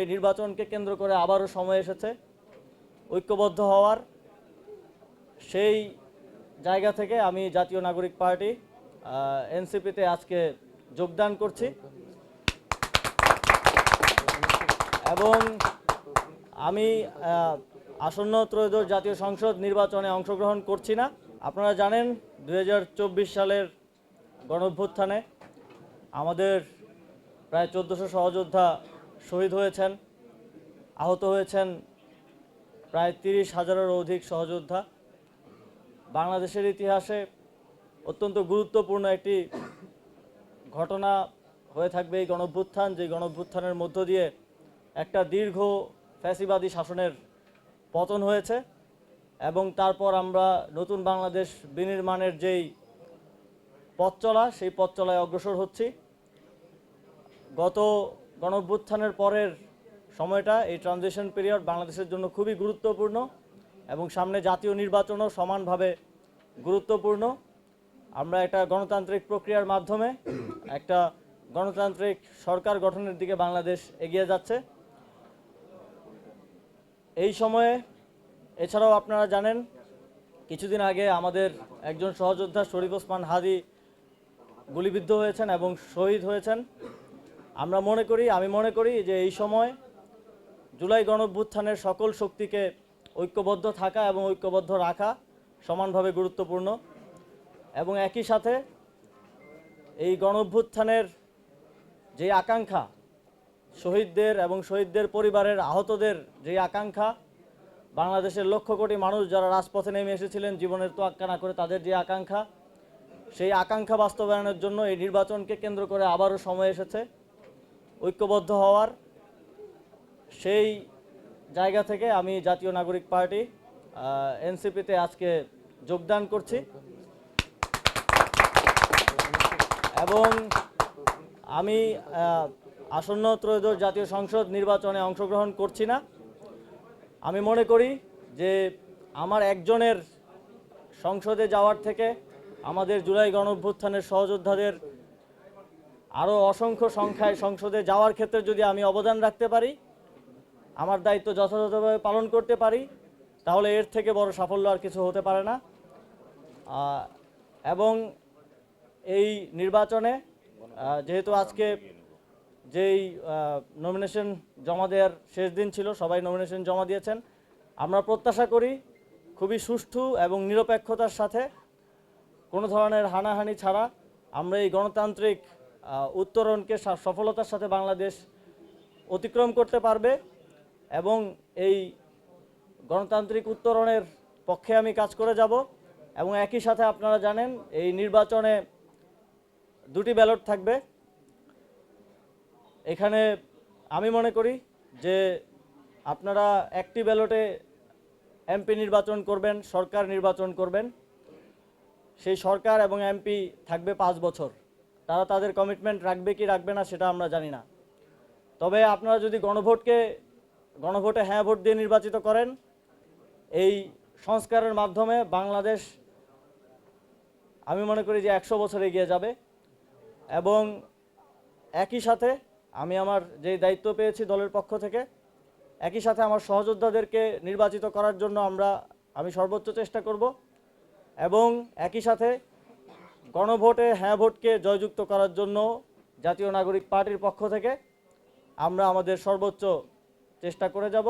এই নির্বাচনকে কেন্দ্র করে আবারও সময় এসেছে। ঐক্যবদ্ধ হওয়ার সেই জায়গা থেকে আমি জাতীয় নাগরিক পার্টি এনসিপিতে আজকে যোগদান করছি। এবং আমি আসন্ন ত্রয়োদশ জাতীয় সংসদ নির্বাচনে অংশগ্রহণ করছি না। আপনারা জানেন দু হাজার চব্বিশ সালের গণঅভ্যুত্থানে আমাদের প্রায় চোদ্দোশো সহযোদ্ধা শহীদ হয়েছেন, আহত হয়েছেন প্রায় তিরিশ হাজারেরও অধিক সহযোদ্ধা। বাংলাদেশের ইতিহাসে অত্যন্ত গুরুত্বপূর্ণ একটি ঘটনা হয়ে থাকবে এই গণভ্যুত্থান, যে গণভ্যুত্থানের মধ্য দিয়ে একটা দীর্ঘ ফ্যাসিবাদী শাসনের পতন হয়েছে এবং তারপর আমরা নতুন বাংলাদেশ বিনির্মাণের যেই পথ চলা সেই পথ চলায় অগ্রসর হচ্ছি। গত গণঅভ্যুত্থানের পরের সময়টা এই ট্রানজিশন পিরিয়ড বাংলাদেশের জন্য খুবই গুরুত্বপূর্ণ এবং সামনে জাতীয় নির্বাচনও সমানভাবে গুরুত্বপূর্ণ। আমরা একটা গণতান্ত্রিক প্রক্রিয়ার মাধ্যমে একটা গণতান্ত্রিক সরকার গঠনের দিকে বাংলাদেশ এগিয়ে যাচ্ছে। এই সময়ে এছাড়াও আপনারা জানেন, কিছুদিন আগে আমাদের একজন সহযোদ্ধা শরীফ ওসমান হাদি গুলিবিদ্ধ হয়েছেন এবং শহীদ হয়েছেন। আমরা মনে করি, আমি মনে করি যে এই সময় জুলাই গণঅভ্যুত্থানের সকল শক্তিকে ঐক্যবদ্ধ থাকা এবং ঐক্যবদ্ধ রাখা সমানভাবে গুরুত্বপূর্ণ এবং একই সাথে এই গণঅভ্যুত্থানের যে আকাঙ্ক্ষা, শহীদদের এবং শহীদদের পরিবারের আহতদের যে আকাঙ্ক্ষা, বাংলাদেশের লক্ষ কোটি মানুষ যারা রাজপথে নেমে এসেছিলেন জীবনের তোয়াক্কা না করে তাদের যে আকাঙ্ক্ষা, সেই আকাঙ্ক্ষা বাস্তবায়নের জন্য এই নির্বাচনকে কেন্দ্র করে আবারও সময় এসেছে। ঐক্যবদ্ধ হওয়ার সেই জায়গা থেকে আমি জাতীয় নাগরিক পার্টি এনসিপিতে আজকে যোগদান করছি। এবং আমি আসন্ন ত্রয়োদশ জাতীয় সংসদ নির্বাচনে অংশগ্রহণ করছি না। আমি মনে করি যে আমার একজনের সংসদে যাওয়ার থেকে আমাদের জুলাই গণঅভ্যুত্থানের সহযোদ্ধাদের আরও অসংখ্য সংখ্যায় সংসদে যাওয়ার ক্ষেত্রে যদি আমি অবদান রাখতে পারি, আমার দায়িত্ব যথাযথভাবে পালন করতে পারি, তাহলে এর থেকে বড় সাফল্য আর কিছু হতে পারে না। এবং এই নির্বাচনে যেহেতু আজকে যেই নমিনেশন জমা দেওয়ার শেষ দিন ছিল, সবাই নমিনেশন জমা দিয়েছেন, আমরা প্রত্যাশা করি খুবই সুষ্ঠু এবং নিরপেক্ষতার সাথে কোনো ধরনের হানাহানি ছাড়া আমরা এই গণতান্ত্রিক উত্তরণকে সফলতার সাথে বাংলাদেশ অতিক্রম করতে পারবে এবং এই গণতান্ত্রিক উত্তরণের পক্ষে আমি কাজ করে যাব এবং একই সাথে আপনারা জানেন এই নির্বাচনে দুটি ব্যালট থাকবে। এখানে আমি মনে করি যে আপনারা একটি ব্যালটে এমপি নির্বাচন করবেন, সরকার নির্বাচন করবেন। সেই সরকার এবং এমপি থাকবে পাঁচ বছর। তারা তাদের কমিটমেন্ট রাখবে কি রাখবে না সেটা আমরা জানি না। তবে আপনারা যদি গণভোটকে, গণভোটে হ্যাঁ ভোট দিয়ে নির্বাচিত করেন, এই সংস্কারের মাধ্যমে বাংলাদেশ আমি মনে করি যে একশো বছর এগিয়ে যাবে এবং একই সাথে আমি আমার যে দায়িত্ব পেয়েছি দলের পক্ষ থেকে, একই সাথে আমার সহযোদ্ধাদেরকে নির্বাচিত করার জন্য আমরা, আমি সর্বোচ্চ চেষ্টা করব এবং একই সাথে গণভোটে হ্যাঁ ভোটকে জয়যুক্ত করার জন্য জাতীয় নাগরিক পার্টির পক্ষ থেকে আমরা আমাদের সর্বোচ্চ চেষ্টা করে যাব।